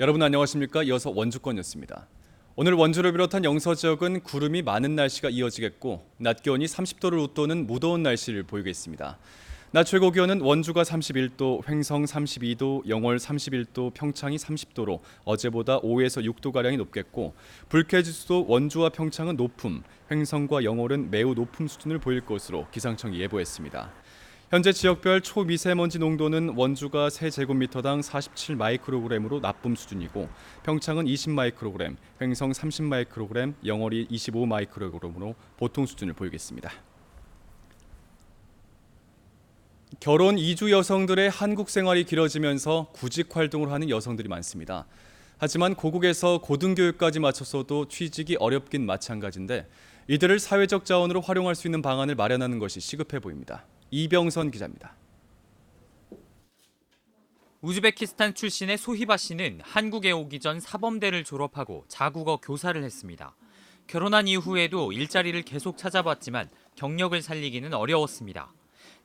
여러분 안녕하십니까? 이어서 원주권이었습니다. 오늘 원주를 비롯한 영서 지역은 구름이 많은 날씨가 이어지겠고 낮 기온이 30도를 웃도는 무더운 날씨를 보이겠습니다. 낮 최고 기온은 원주가 31도, 횡성 32도, 영월 31도, 평창이 30도로 어제보다 5에서 6도 가량이 높겠고 불쾌지수도 원주와 평창은 높음, 횡성과 영월은 매우 높음 수준을 보일 것으로 기상청이 예보했습니다. 현재 지역별 초미세먼지 농도는 원주가 세제곱미터당 47 마이크로그램으로 나쁨 수준이고 평창은 20 마이크로그램, 횡성 30 마이크로그램, 영월이 25 마이크로그램으로 보통 수준을 보이겠습니다. 결혼 이주 여성들의 한국 생활이 길어지면서 구직 활동을 하는 여성들이 많습니다. 하지만 고국에서 고등교육까지 마쳤어도 취직이 어렵긴 마찬가지인데 이들을 사회적 자원으로 활용할 수 있는 방안을 마련하는 것이 시급해 보입니다. 이병선 기자입니다. 우즈베키스탄 출신의 소히바 씨는 한국에 오기 전 사범대를 졸업하고 자국어 교사를 했습니다. 결혼한 이후에도 일자리를 계속 찾아봤지만 경력을 살리기는 어려웠습니다.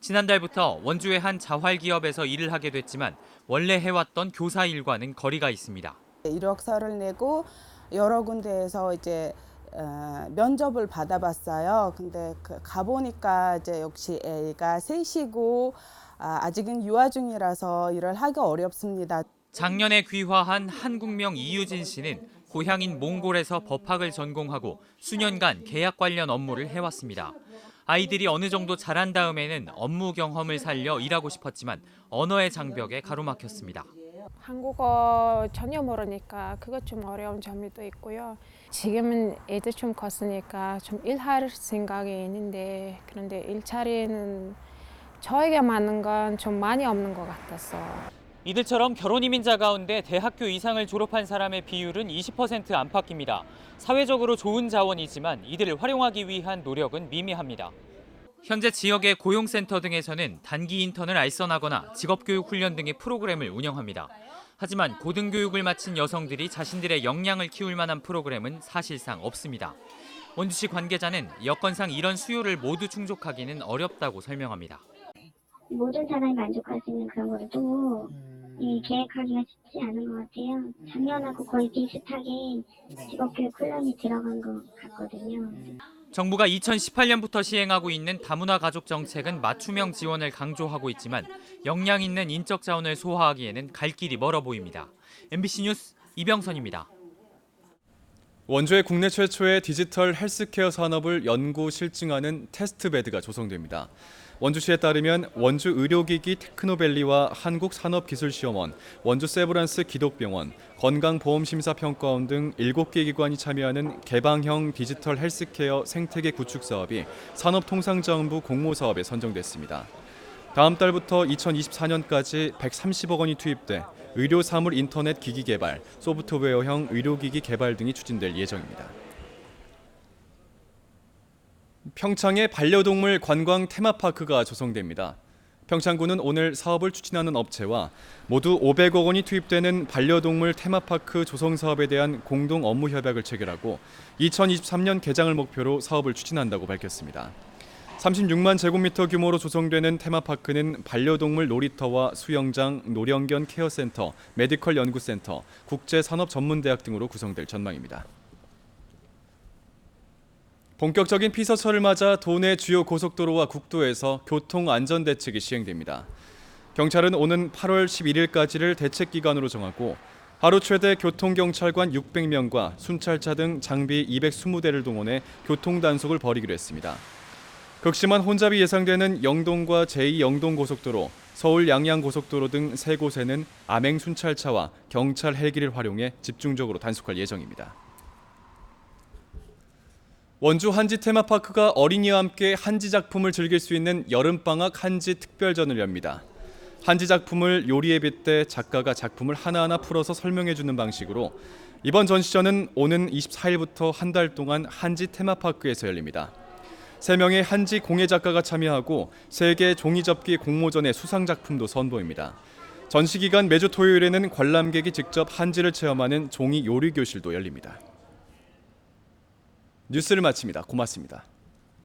지난달부터 원주의 한 자활 기업에서 일을 하게 됐지만 원래 해왔던 교사 일과는 거리가 있습니다. 이력서를 내고 여러 군데에서 이제 어, 면접을 받아봤어요. 근데 그 가보니까 이제 역시 애가 셋이고 아, 아직은 유아 중이라서 일을 하기 어렵습니다. 작년에 귀화한 한국명 이유진 씨는 고향인 몽골에서 법학을 전공하고 수년간 계약 관련 업무를 해왔습니다. 아이들이 어느 정도 자란 다음에는 업무 경험을 살려 일하고 싶었지만 언어의 장벽에 가로막혔습니다. 한국어 전혀 모르니까 그것 좀 어려운 점이 또 있고요. 지금은 애들 좀 컸으니까 좀 일할 생각이 있는데 그런데 일자리는 저에게 맞는 건 좀 많이 없는 것 같아서 이들처럼 결혼 이민자 가운데 대학교 이상을 졸업한 사람의 비율은 20% 안팎입니다. 사회적으로 좋은 자원이지만 이들을 활용하기 위한 노력은 미미합니다. 현재 지역의 고용센터 등에서는 단기 인턴을 알선하거나 직업교육 훈련 등의 프로그램을 운영합니다. 하지만 고등교육을 마친 여성들이 자신들의 역량을 키울 만한 프로그램은 사실상 없습니다. 원주시 관계자는 여건상 이런 수요를 모두 충족하기는 어렵다고 설명합니다. 모든 사람이 만족할 수 있는 그런 거를 또 이 계획하기가 쉽지 않은 것 같아요. 작년하고 거의 비슷하게 직업교육 훈련이 들어간 것 같거든요. 정부가 2018년부터 시행하고 있는 다문화 가족 정책은 맞춤형 지원을 강조하고 있지만 역량 있는 인적 자원을 소화하기에는 갈 길이 멀어 보입니다. MBC 뉴스 이병선입니다. 원주의 국내 최초의 디지털 헬스케어 산업을 연구 실증하는 테스트베드가 조성됩니다. 원주시에 따르면 원주 의료기기 테크노밸리와 한국산업기술시험원, 원주 세브란스 기독병원, 건강보험심사평가원 등 7개 기관이 참여하는 개방형 디지털 헬스케어 생태계 구축 사업이 산업통상자원부 공모사업에 선정됐습니다. 다음 달부터 2024년까지 130억 원이 투입돼 의료 사물 인터넷 기기 개발, 소프트웨어형 의료기기 개발 등이 추진될 예정입니다. 평창에 반려동물 관광 테마파크가 조성됩니다. 평창구는 오늘 사업을 추진하는 업체와 모두 500억 원이 투입되는 반려동물 테마파크 조성 사업에 대한 공동 업무 협약을 체결하고 2023년 개장을 목표로 사업을 추진한다고 밝혔습니다. 36만 제곱미터 규모로 조성되는 테마파크는 반려동물 놀이터와 수영장, 노령견 케어센터, 메디컬 연구센터, 국제산업전문대학 등으로 구성될 전망입니다. 본격적인 피서철을 맞아 도내 주요 고속도로와 국도에서 교통 안전 대책이 시행됩니다. 경찰은 오는 8월 11일까지를 대책 기간으로 정하고 하루 최대 교통 경찰관 600명과 순찰차 등 장비 220대를 동원해 교통 단속을 벌이기로 했습니다. 극심한 혼잡이 예상되는 영동과 제2 영동 고속도로, 서울 양양 고속도로 등 세 곳에는 암행 순찰차와 경찰 헬기를 활용해 집중적으로 단속할 예정입니다. 원주 한지 테마파크가 어린이와 함께 한지 작품을 즐길 수 있는 여름방학 한지 특별전을 엽니다. 한지 작품을 요리에 빗대 작가가 작품을 하나하나 풀어서 설명해 주는 방식으로 이번 전시전은 오는 24일부터 한 달 동안 한지 테마파크에서 열립니다. 세 명의 한지 공예 작가가 참여하고 세계 종이접기 공모전의 수상 작품도 선보입니다. 전시 기간 매주 토요일에는 관람객이 직접 한지를 체험하는 종이 요리 교실도 열립니다. 뉴스를 마칩니다. 고맙습니다.